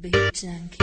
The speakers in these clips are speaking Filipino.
Big Junkie.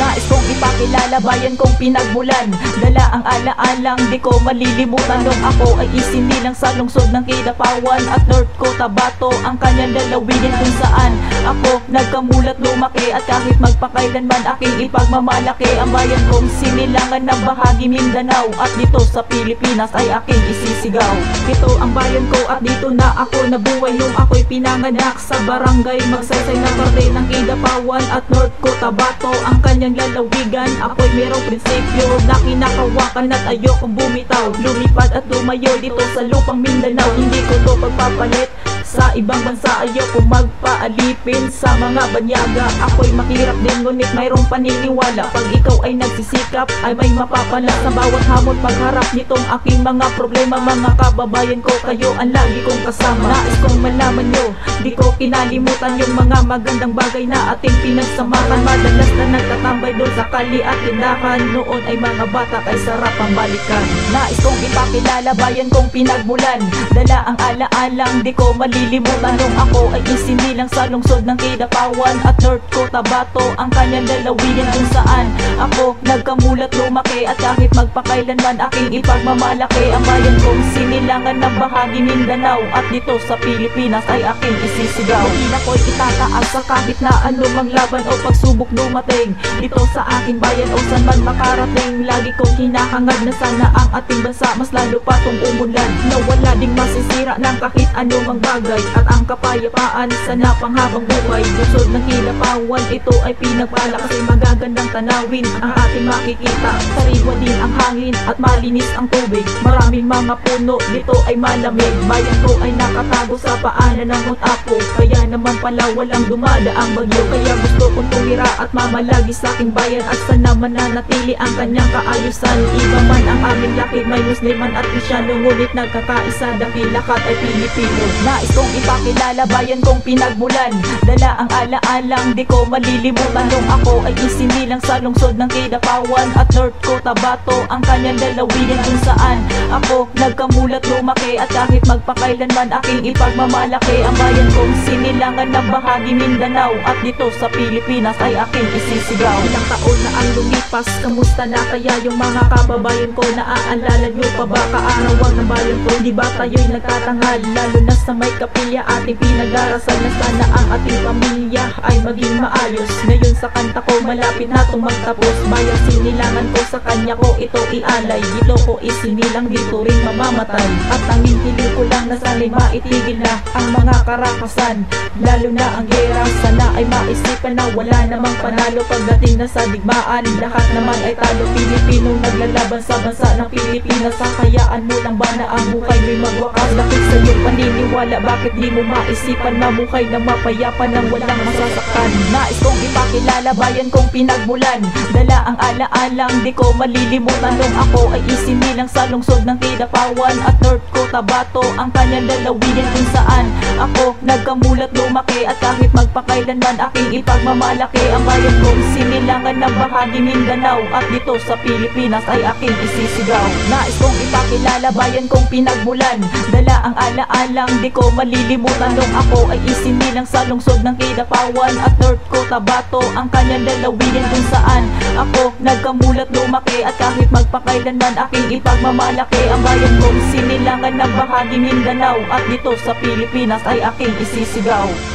Nais kong ipakilala bayan kong pinagmulan Dala ang alaalang di ko malilimutan Nung ako ay isinilang sa lungsod ng Kidapawan At North Cotabato ang kanyang lalawinin kung saan Ako nagkamulat lumaki at kahit magpakailanman aking ipagmamalaki Ang bayan kong sinilangan ng bahagi Mindanao At dito sa Pilipinas ay aking isisigaw. Ito ang bayan ko at dito na ako nabuhay. Nung ako'y pinanganak sa barangay Magsaysay na parte ng Kidapawan at North Cotabato. Ang kanyang lalawigan Ako'y merong prinsipyo na kinakawakan at ayokong bumitaw. Lumipad at lumayo dito sa lupang Mindanao. Hindi ko to pagpapalit sa ibang bansa ayokong magpaalipin sa mga banyaga Ako'y makirap din. Ngunit mayroong paniniwala Pag ikaw ay nagsisikap ay may mapapala. Sa bawat hamon pagharap nitong aking mga problema. Mga kababayan ko kayo ang lagi kong kasama. Nais kong malaman nyo Di ko kinalimutan yung mga magandang bagay na ating pinagsamahan Madalas na nagtatambay doon sa kali at tindahan. Noon ay mga bata kay sarap ang balikan. Nais kong ipakilala bayan kong pinagmulan. Dala ang alaalang di ko malilimutan Nung ako ay isinilang sa lungsod ng Kidapawan. At North Cotabato ang kanyang lalawigan kung saan Ako nagkamulat lumaki. At kahit magpakailanman aking ipagmamalaki Ang bayan kong sinilangan ng bahagi Mindanao At dito sa Pilipinas ay aking isisigaw. Hindi ako'y itataas sa kahit na anumang laban o pagsubok dumating. Dito sa aking bayan o saan man makarating Lagi kong hinahangad na sana ang ating bansa. Mas lalo pa tong umulan Na wala ding masisira ng kahit anumang bagay At ang kapayapaan sa napanghabang buhay Busod ng kilapawan ito ay pinagpala Kasi magagandang tanawin. Ang ating makikita Sariwa din ang hangin at malinis ang tubig. Maraming mga puno dito ay malamig. Bayan ko ay nakatago sa paanan ng mutapo Kaya naman pala walang dumada ang bagyo. Kaya gusto kong tumira at mamalagi sa aking bayan. At sana mananatili ang kanyang kaayusan. Iba man ang aming lakid may musliman at krisyano Ngunit nagkakaisa dakilakat ay Pilipino. Nais kong ipakilala bayan kong pinagmulan. Dala ang alaalang di ko malilimutan. Nung ako ay isinilang sa lungsod ng Kidapawan At North Cotabato ang kanyang lalawigan kung saan. Ako nagkamulat lumaki at kahit magpakailanman aking ipagmamalaki. Ang bayan kong sinilangan ng bahagi Mindanao At dito sa Pilipinas ay aking isisigaw. Ilang taon na ang lumipas, kamusta na kaya yung mga kababayan ko? Naaalala nyo pa ba kaarawan ng bayan ko? Di ba tayo'y nagtatanghal Lalo na sa may kapilya? Ating pinag-arasal Na sana ang ating pamilya ay maging maayos. Ngayon sa kanta ko malapit na itong magtapos. Bayan sinilangan ko sa kanya ko ito ialay. Dito ko isinilang dito rin mamamatay. At tanging hiling ko lang na sana'y maitigil na ang mga karakasan Lalo na ang gera sana ay maisipan na wala namang panalo Pagdating na sa digmaan. Lahat naman ay talo Pilipinong naglalaban sa bansa ng Pilipinas. Sakayaan mo lang ba na ang buhay may magwakas? Dakit sa iyong paniniwala? Bakit di mo maisipan Mabuhay na mapayapa nang walang masasaktan? Nais kong ipakilala bayan kong pinagmulan. Dala ang alaalang di ko malilimutan. Nung ako ay isinilang sa lungsod ng Kidapawan At North Cotabato ang kanyang lalawigan kung saan Ako nagkamulat lumaki at kahit magpakailanman aking ipagmamalaki Ang bayan kong sinilangan ng bahagi Mindanao At dito sa Pilipinas ay aking isisigaw. Nais kong ipakilala bayan kong pinagmulan Dala ang alaalang di ko malilimutan Nung ako ay isinilang sa lungsod ng Kidapawan At North Cotabato. Ang kanyang lalawigan kung saan Ako nagkamulat lumaki at kahit magpakailanman aking ipagmamalaki Ang bayan kong sinilangan ng bahagi Mindanao At dito sa Pilipinas ay aking isisigaw